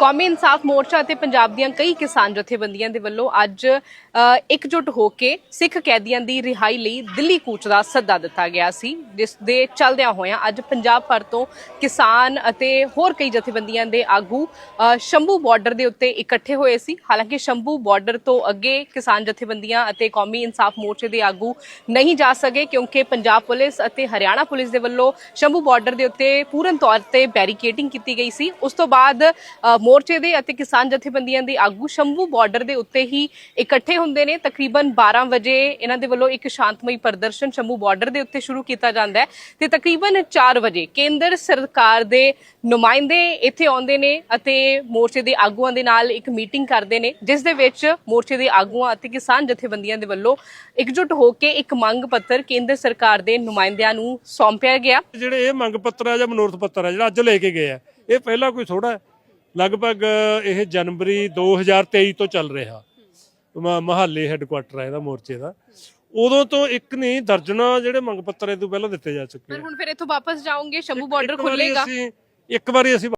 ਕੌਮੀ ਇਨਸਾਫ ਮੋਰਚਾ ਅਤੇ ਪੰਜਾਬ ਦੀਆਂ ਕਈ ਕਿਸਾਨ ਜਥੇਬੰਦੀਆਂ ਦੇ ਵੱਲੋਂ ਅੱਜ ਇਕਜੁੱਟ ਹੋ ਕੇ ਸਿੱਖ ਕੈਦੀਆਂ ਦੀ ਰਿਹਾਈ ਲਈ ਦਿੱਲੀ ਕੂਚ ਦਾ ਸੱਦਾ ਦਿੱਤਾ ਗਿਆ ਸੀ, ਜਿਸ ਦੇ ਚੱਲਦਿਆਂ ਹੋਇਆਂ ਅੱਜ ਪੰਜਾਬ ਭਰ ਤੋਂ ਕਿਸਾਨ ਅਤੇ ਹੋਰ ਕਈ ਜਥੇਬੰਦੀਆਂ ਦੇ ਆਗੂ ਸ਼ੰਭੂ ਬਾਰਡਰ ਦੇ ਉੱਤੇ ਇਕੱਠੇ ਹੋਏ ਸੀ। ਹਾਲਾਂਕਿ ਸ਼ੰਭੂ ਬਾਰਡਰ ਤੋਂ ਅੱਗੇ ਕਿਸਾਨ ਜਥੇਬੰਦੀਆਂ ਅਤੇ ਕੌਮੀ ਇਨਸਾਫ ਮੋਰਚੇ ਦੇ ਆਗੂ ਨਹੀਂ ਜਾ ਸਕੇ ਕਿਉਂਕਿ ਪੰਜਾਬ ਪੁਲਿਸ ਅਤੇ ਹਰਿਆਣਾ ਪੁਲਿਸ ਦੇ ਵੱਲੋਂ ਸ਼ੰਭੂ ਬਾਰਡਰ ਦੇ ਉੱਤੇ ਪੂਰਨ ਤੌਰ ਤੇ ਬੈਰੀਕੇਡਿੰਗ ਕੀਤੀ ਗਈ ਸੀ। ਉਸ ਤੋਂ ਬਾਅਦ ਮੋਰਚੇ ਦੇ ਅਤੇ ਕਿਸਾਨ ਜਥੇਬੰਦੀਆਂ ਦੇ ਆਗੂ ਸ਼ੰਭੂ ਬਾਰਡਰ ਦੇ ਉੱਤੇ ਹੀ ਇਕੱਠੇ ਹੁੰਦੇ ਨੇ। ਤਕਰੀਬਨ 12 ਵਜੇ ਇਹਨਾਂ ਦੇ ਵੱਲੋਂ ਇੱਕ ਸ਼ਾਂਤਮਈ ਪ੍ਰਦਰਸ਼ਨ ਸ਼ੰਭੂ ਬਾਰਡਰ ਦੇ ਉੱਤੇ ਸ਼ੁਰੂ ਕੀਤਾ ਜਾਂਦਾ ਹੈ ਤੇ ਤਕਰੀਬਨ 4 ਵਜੇ ਕੇਂਦਰ ਸਰਕਾਰ ਦੇ ਨੁਮਾਇੰਦੇ ਇੱਥੇ ਆਉਂਦੇ ਨੇ ਅਤੇ ਮੋਰਚੇ ਦੇ ਆਗੂਆਂ ਦੇ ਨਾਲ ਇੱਕ ਮੀਟਿੰਗ ਕਰਦੇ ਨੇ, ਜਿਸ ਦੇ ਵਿੱਚ ਮੋਰਚੇ ਦੇ ਆਗੂਆਂ ਅਤੇ ਕਿਸਾਨ ਜਥੇਬੰਦੀਆਂ ਦੇ ਵੱਲੋਂ ਇਕਜੁੱਟ ਹੋ ਕੇ ਇੱਕ ਮੰਗ ਪੱਤਰ ਕੇਂਦਰ ਸਰਕਾਰ ਦੇ ਨੁਮਾਇੰਦਿਆਂ ਨੂੰ ਸੌਂਪਿਆ ਗਿਆ। ਜਿਹੜੇ ਇਹ ਮੰਗ ਪੱਤਰ ਆ ਜਾਂ ਮਨੋਰਥ ਪੱਤਰ ਆ, ਜਿਹੜਾ ਅੱਜ ਲੈ ਕੇ ਗਏ ਆ, ਇਹ ਪਹਿਲਾਂ ਕੋਈ ਥੋੜਾ ਲਗਭਗ ਇਹ ਜਨਵਰੀ 2023 ਤੋਂ ਚੱਲ ਰਿਹਾ। ਮਹਾਲੀ ਹੈੱਡਕੁਆਟਰ ਹੈ ਇਹਦਾ ਮੋਰਚੇ ਦਾ। ਉਦੋਂ ਤੋਂ ਇੱਕ ਨਹੀਂ ਦਰਜਨਾ ਜਿਹੜੇ ਮੰਗ ਪੱਤਰ ਇਹ ਤੋਂ ਪਹਿਲਾਂ ਦਿੱਤੇ ਜਾ ਚੁੱਕੇ ਪਰ ਆ। ਹੁਣ ਫਿਰ ਇੱਥੋਂ ਵਾਪਸ ਜਾਓਗੇ ਸ਼ੰਭੂ ਬਾਰਡਰ ਇੱਕ ਵਾਰੀ ਖੁੱਲੇਗਾ ਅਸੀਂ- ਇੱਕ ਵਾਰੀ ਅਸੀਂ